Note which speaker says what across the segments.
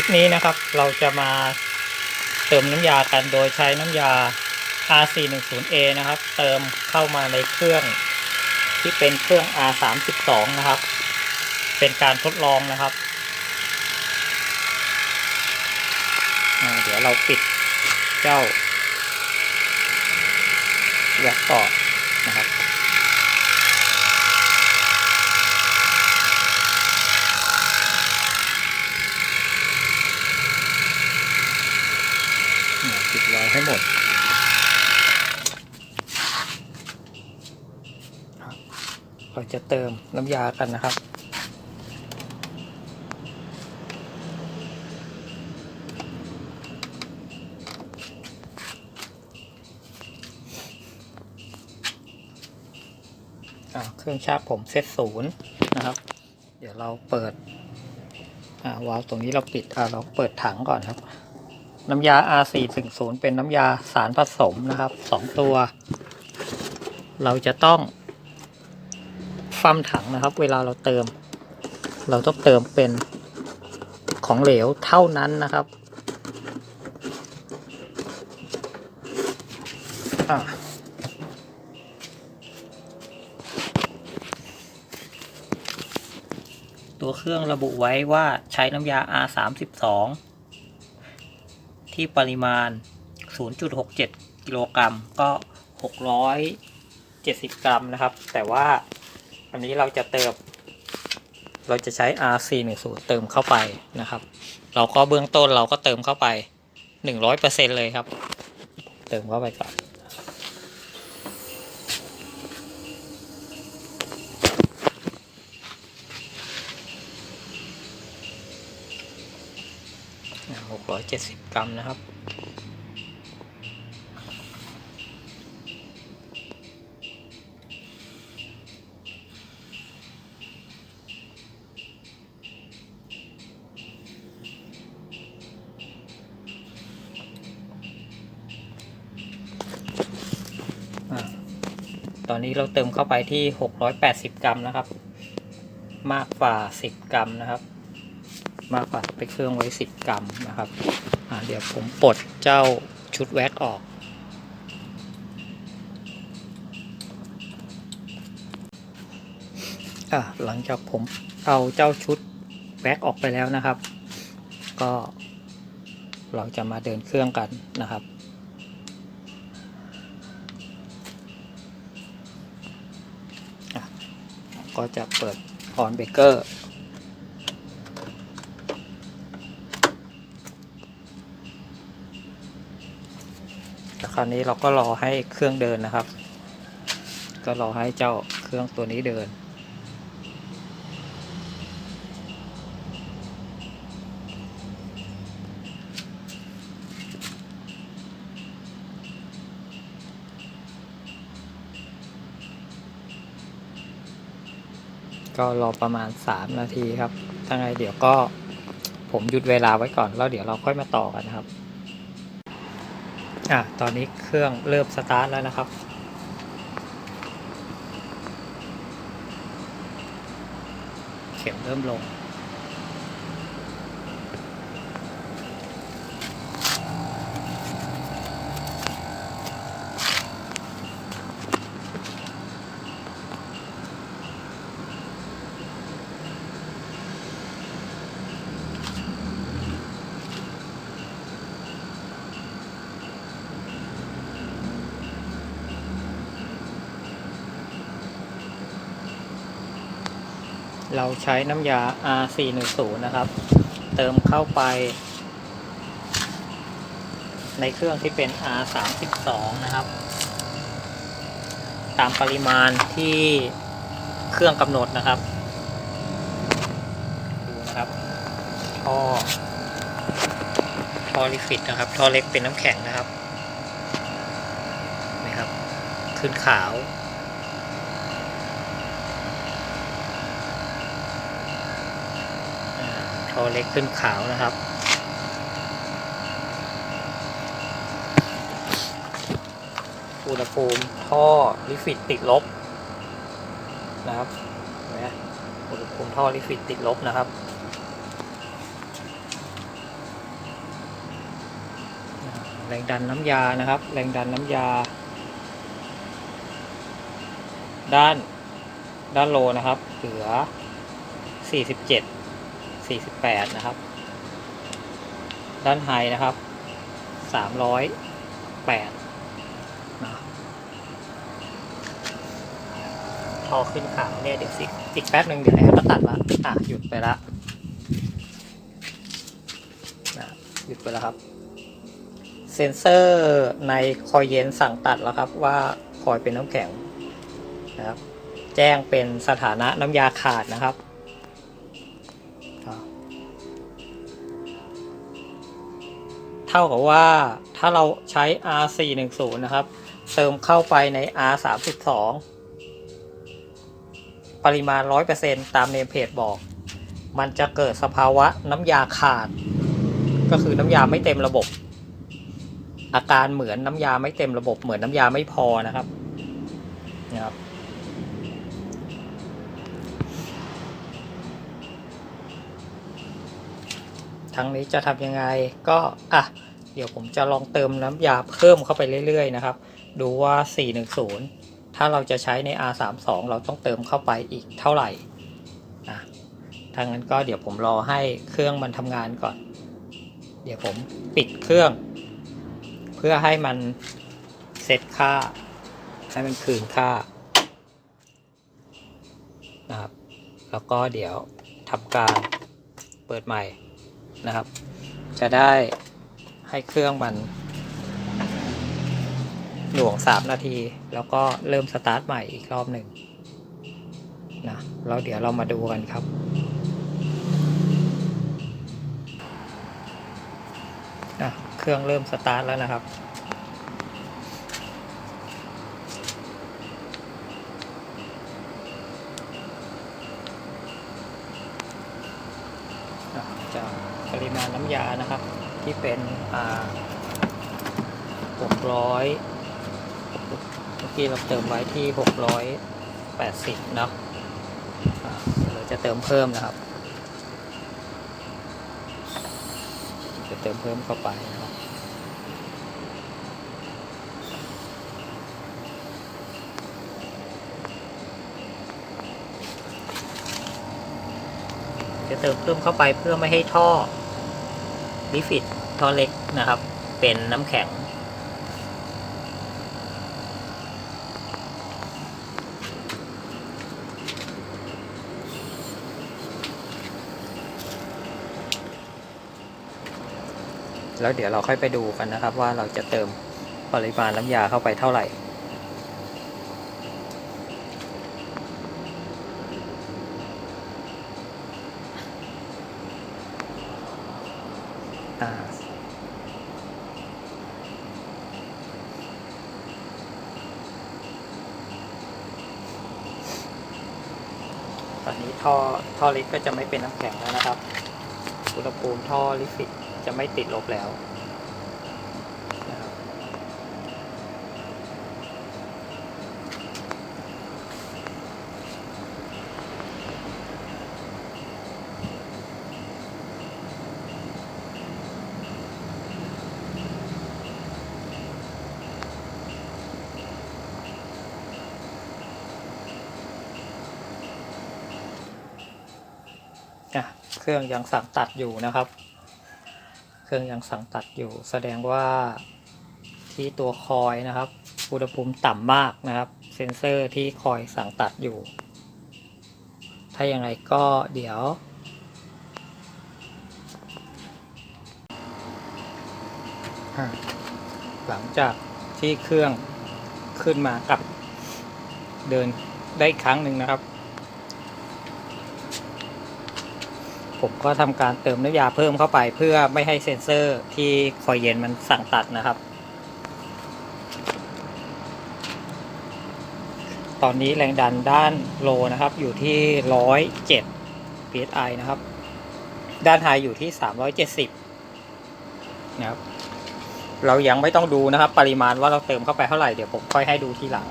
Speaker 1: ลิปนี้นะครับ เราจะมาเติมน้ำยากันโดยใช้น้ำยา R410A นะครับ เติมเข้ามาในเครื่องที่เป็นเครื่อง R32 นะครับ เป็นการทดลองนะครับ เดี๋ยวเราปิดเจ้าแว็กก่อนนะครับ เนี่ยปิดไว้ให้หมดครับเรา จะเติมน้ำยากันนะครับอ่าเครื่องชาร์จผมเซตศูนย์นะครับ เดี๋ยวเราเปิดอ่าวาล์วตรงนี้เราปิดอ่าเราเปิดถังก่อนครับ น้ำยา R410 เป็นน้ำยาสารผสมนะครับสองตัว เราจะต้อง ฟัมถังนะครับ เวลาเราเติม เราต้องเติมเป็นของเหลวเท่านั้นนะครับตัวเครื่องระบุไว้ว่าใช้น้ำยา R32 ที่ปริมาณ 0.67 กิโลกรัมก็ 670 กรัมนะครับ แต่ว่า อันนี้เราจะเติม เราจะใช้ R410 เติมเข้าไปนะครับ เราก็เบื้องต้นเราก็เติมเข้าไป 100%เลยครับ เติมเข้าไปก่อน670กรัมนะครับ ตอนนี้เราเติมเข้าไปที่ 680 กรัมนะครับ มากกว่า 10 กรัมนะครับ มากกว่าไปเครื่องไว้ 10 กรัมนะครับอ่าเดี๋ยวผมปลดเจ้าชุดแว็กออกอะหลังจากผมเอาเจ้าชุดแว็กออกไปแล้วนะครับ ก็เราจะมาเดินเครื่องกันนะครับ อะ ก็จะเปิดออนเบเกอร์ คราวนี้เราก็รอให้เครื่องเดินนะครับ ก็รอให้เจ้าเครื่องตัวนี้เดิน ก็รอประมาณ 3 นาทีครับถ้าไงเดี๋ยวก็ผมหยุดเวลาไว้ก่อนแล้วเดี๋ยวเราค่อยมาต่อกันนะครับอะตอนนี้เครื่องเริ่มสตาร์ทแล้วนะครับเข็มเริ่มลง เราใช้น้ำยา R410 นะครับ เติมเข้าไป ในเครื่องที่เป็น R32 นะครับ ตามปริมาณที่เครื่องกำหนดนะครับดูนะครับท่อท่อลิฟิตนะครับท่อเล็กเป็นน้ำแข็งนะครับนี่ครับ ขึ้นขาว อเล็กขึ้นขาวนะครับ อุณหภูมิท่อลิฟิตติดลบนะครับนไหมอุณหภูมิท่อลิฟิตติดลบนะครับแรงดันน้ำยานะครับ แรงดันน้ำยา ด้านด้านโลนะครับ เหลือ 47 48 นะครับ ด้านไฮนะครับ 308นะพอขึ้นขาวเนี่ยเดี๋ยวสิอีกแป๊บหนึ่งเดี๋ยวแอร์ก็ตัดละอะหยุดไปละนะหยุดไปแล้วครับ เซนเซอร์ในคอยเย็นสั่งตัดแล้วครับว่าคอยเป็นน้ำแข็งนะครับ แจ้งเป็นสถานะน้ำยาขาดนะครับ เท่ากับว่าถ้าเราใช้ R410 นะครับ เติมเข้าไปใน R32 ปริมาณ 100%ตามเนมเพจบอก มันจะเกิดสภาวะน้ำยาขาด ก็คือน้ำยาไม่เต็มระบบ อาการเหมือนน้ำยาไม่เต็มระบบ เหมือนน้ำยาไม่พอนะครับนะครับ ทั้งนี้จะทำยังไงก็อะเดี๋ยวผมจะลองเติมน้ำยาเพิ่มเข้าไปเรื่อยๆนะครับ ดูว่า 410 ถ้าเราจะใช้ใน R32 เราต้องเติมเข้าไปอีกเท่าไหร่นะถ้างั้นก็เดี๋ยวผมรอให้เครื่องมันทำงานก่อน เดี๋ยวผมปิดเครื่อง เพื่อให้มันเซตค่า ให้มันคืนค่านะครับแล้วก็เดี๋ยวทำการเปิดใหม่ นะครับ จะได้ให้เครื่องมันหน่วงสามนาที แล้วก็เริ่มสตาร์ทใหม่อีกรอบหนึ่งนะแล้วเดี๋ยวเรามาดูกันครับอะเครื่องเริ่มสตาร์ทแล้วนะครับ อะจากปริมานะครับ ที่เป็นอ่าหกร้อยเมื่อกี้เราเติมไว้ที่หกร้อยแปดสิบเนาะอะเราจะเติมเพิ่มนะครับ จะเติมเพิ่มเข้าไปนะครับจะเติมเพิ่มเข้าไปเพื่อไม่ให้ท่อ ลิฟิตท่อเล็กนะครับ เป็นน้ำแข็ง แล้วเดี๋ยวเราค่อยไปดูกันนะครับว่าเราจะเติมปริมาณน้ำยาเข้าไปเท่าไหร่ ท่อท่อลิฟก็จะไม่เป็นน้ำแข็งแล้วนะครับ อุณหภูมิท่อลิฟิตจะไม่ติดลบแล้วนะครับอะเค รื่องยังสั่งตัดอยู่นะครับ เครื่องยังสั่งตัดอยู่ แสดงว่าที่ตัวคอยนะครับอุณหภูมิต่ำมากนะครับ เซ็นเซอร์ที่คอยสั่งตัดอยู่ ถ้าอยังไงก็เดี๋ยว หลังจากที่เครื่องขึ้นมากับเดินได้ครั้งหนึ่งนะครับ ผมก็ทำการเติมน้ำยาเพิ่มเข้าไปเพื่อไม่ให้เซ็นเซอร์ที่คอยเย็นมันสั่งตัดนะครับ ตอนนี้แรงดันด้านโลนะครับอยู่ที่ร้อยเจ็ด psi นะครับ ด้านไฮอยู่ที่สามร้อยเจ็ดสิบนะครับ เรายังไม่ต้องดูนะครับ ปริมาณว่าเราเติมเข้าไปเท่าไหร่เดี๋ยวผมค่อยให้ดูทีหลัง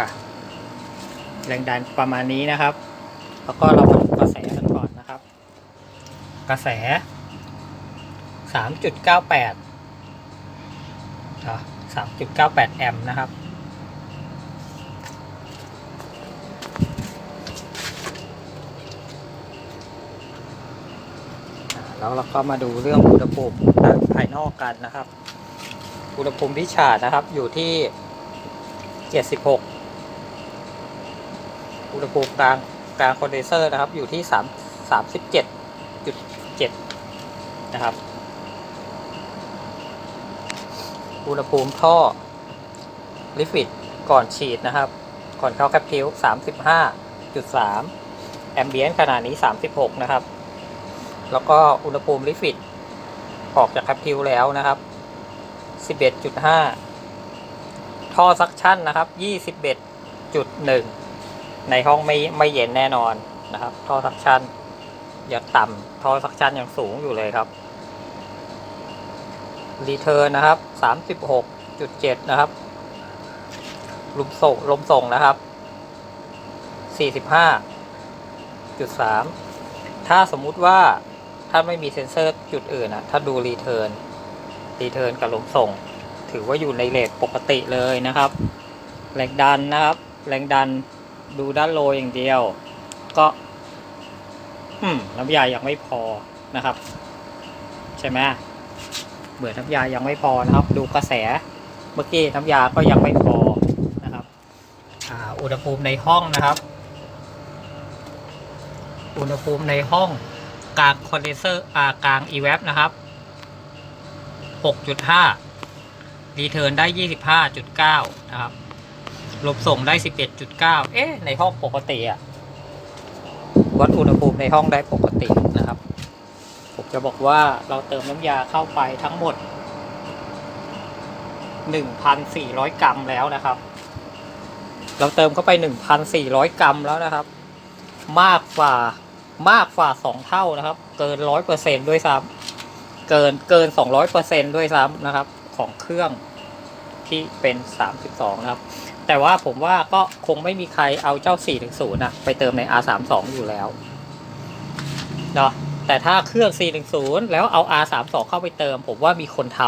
Speaker 1: อะ แรงดันประมาณนี้นะครับ แล้วก็เรามาดูกระแสกันก่อนนะครับ กระแสสามจุดเก้าแปดสามจุดเก้าแปดแอมป์นะครับแล้วเราก็มาดูเรื่องอุณหภูมิด้านภายนอกกันนะครับ อุณหภูมิที่ฉาดนะครับอยู่ที่ 76 อุณหภูมิกลางกลางคอนเดนเซอร์นะครับ อยู่ที่3 37.7นะครับ อุณหภูมิท่อลิฟิตก่อนฉีดนะครับ ก่อนเข้าแคปพิว35.3แอมเบียนขนาดนี้36นะครับ แล้วก็อุณหภูมิลิฟิตออกจากแคปพิวแล้วนะครับ11.5ท่อซักชั่นนะครับ21.1 ในห้องไม่ไม่เย็นแน่นอนนะครับ ท่อซักชั่นยังต่ำท่อซักชั่นยังสูงอยู่เลยครับรีเทิร์นนะครับ36.7นะครับลมส่งลมส่งนะครับ45.3ถ้าสมมุติว่าถ้าไม่มีเซ็นเซอร์จุดอื่นนะถ้าดูรีเทิร์นรีเทิร์นกับลมส่ง ถือว่าอยู่ในเลทปกติเลยนะครับ แรงดันนะครับ แรงดัน ดูด้านโลอย่างเดียว ก็อืมน้ำยายังไม่พอนะครับ ใช่ไหมเบื่อน้ำยายังไม่พอนะครับ ดูกระแสเมื่อกี้น้ำยาก็ยังไม่พอนะครับอุณหภูมิในห้องนะครับ อุณหภูมิในห้องกลางคอนเดนเซอร์อากลาง e v a p นะครับ 6.5รีเทิร์นได้ 25.9 นะครับ ลบส่งได้ 11.9 เอ๊ะ ในห้องปกติอะวัดอุณหภูมิในห้องได้ปกตินะครับ ผมจะบอกว่าเราเติมน้ำยาเข้าไปทั้งหมด 1,400 กรัมแล้วนะครับ เราเติมเข้าไป 1,400 กรัมแล้วนะครับ มากกว่ามากกว่า 2 เท่านะครับ เกิน 100%ด้วยซ้ำเกินเกิน 200%ด้วยซ้ำนะครับ ของเครื่องที่เป็น 32 นะครับ แต่ว่าผมว่าก็คงไม่มีใครเอาเจ้า 410นะไปเติมใน R32 อยู่แล้วเนาะแต่ถ้าเครื่อง 410 แล้วเอา R32 เข้าไปเติม ผมว่ามีคนท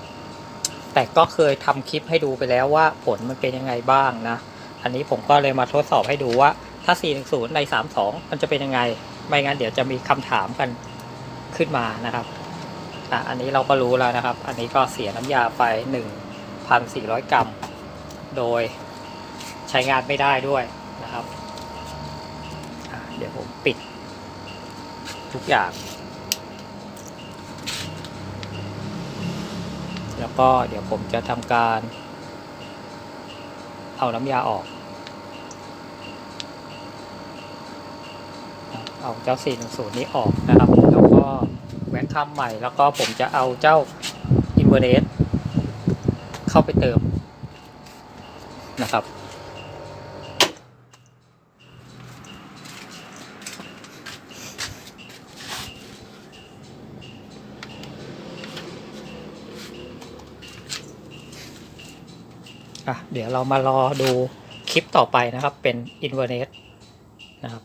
Speaker 1: ำแต่ก็เคยทำคลิปให้ดูไปแล้วว่าผลมันเป็นยังไงบ้างนะ อันนี้ผมก็เลยมาทดสอบให้ดูว่าถ้า 410 ใน 32 มันจะเป็นยังไง ไม่งั้นเดี๋ยวจะมีคำถามกันขึ้นมานะครับอะอันนี้เราก็รู้แล้วนะครับ อันนี้ก็เสียน้ำยาไป 1,400 กรัม โดยใช้งานไม่ได้ด้วยนะครับ เดี๋ยวผมปิดทุกอย่าง แล้วก็เดี๋ยวผมจะทำการ เอาน้ำยาออก เอาเจ้า 410 นี้ออกนะครับ แล้วก็แหวนคำใหม่ แล้วก็ผมจะเอาเจ้า i n v e r t เข้าไปเติม นะครับอะเดี๋ยวเรามารอดูคลิปต่อไปนะครับเป็น i n v e r t นะครับ